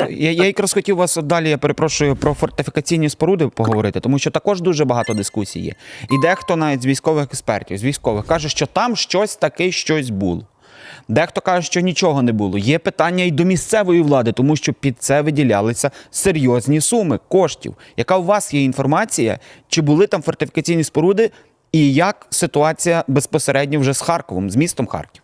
якраз я, я якраз хотів вас далі, я перепрошую, про фортифікаційні споруди поговорити, тому що також дуже багато дискусій є. І дехто навіть з військових експертів, з військових каже, що там щось таке, щось було. Дехто каже, що нічого не було. Є питання і до місцевої влади, тому що під це виділялися серйозні суми коштів. Яка у вас є інформація, чи були там фортифікаційні споруди, і як ситуація безпосередньо вже з Харковом, з містом Харків?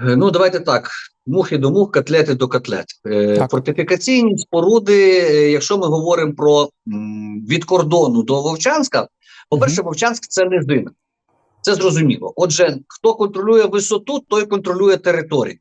Е, Ну, давайте так. Мухи до мух, котлети до котлет. Е, Так. Фортифікаційні споруди, е, якщо ми говоримо про від кордону до Вовчанська, по-перше, Вовчанськ це не низина. Це зрозуміло. Отже, хто контролює висоту, той контролює територію.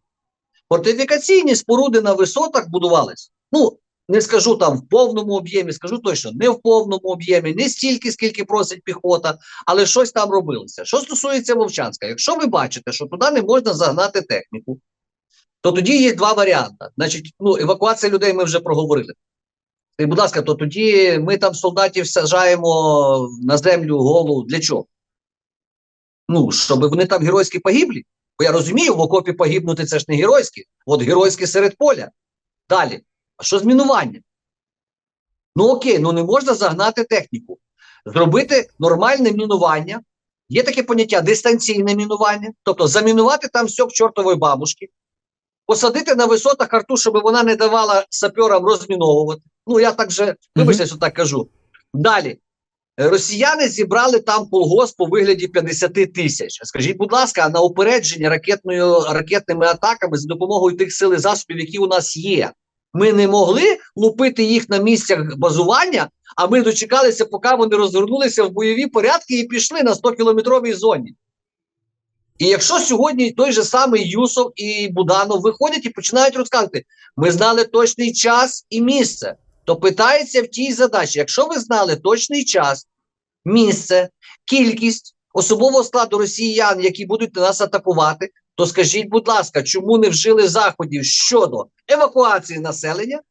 Фортифікаційні споруди на висотах будувались. Ну, не скажу там в повному об'ємі, скажу точно, не в повному об'ємі, не стільки, скільки просить піхота, але щось там робилося. Що стосується Вовчанська, якщо ви бачите, що туди не можна загнати техніку, то тоді є два варіанти. Значить, ну, евакуація людей ми вже проговорили. І, будь ласка, то тоді ми там солдатів саджаємо на землю голу для чого? Ну, щоб вони там геройські погиблі. Бо я розумію, в окопі погибнути це ж не геройські, от геройські серед поля. Далі. А що з мінуванням? Ну окей, ну не можна загнати техніку. Зробити нормальне мінування. Є таке поняття дистанційне мінування, тобто замінувати там все к чортової бабушки, посадити на висотах арту, щоб вона не давала саперам розміновувати. Ну, я так же, вибачте, що так кажу. Далі. Росіяни зібрали там колгосп у вигляді 50 тисяч. Скажіть, будь ласка, на упередження ракетною ракетними атаками за допомогою тих сил і засобів, які у нас є, ми не могли лупити їх на місцях базування, а ми дочекалися, поки вони розвернулися в бойові порядки і пішли на 100-кілометровій зоні. І якщо сьогодні той же самий Юсов і Буданов виходять і починають розказувати, ми знали точний час і місце, то питається в тій задачі: якщо ви знали точний час, місце, кількість особового складу росіян, які будуть нас атакувати, то скажіть, будь ласка, чому не вжили заходів щодо евакуації населення,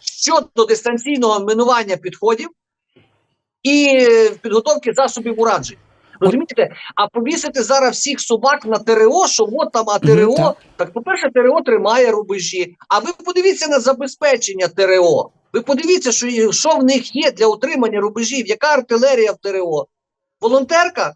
щодо дистанційного минування підходів і підготовки засобів ураження? Розумієте, а повісити зараз всіх собак на ТРО, що от там а ТРО, так. так по-перше, ТРО тримає рубежі. А ви подивіться на забезпечення ТРО. Ви подивіться, що, що в них є для утримання рубежів, яка артилерія в ТРО. Волонтерка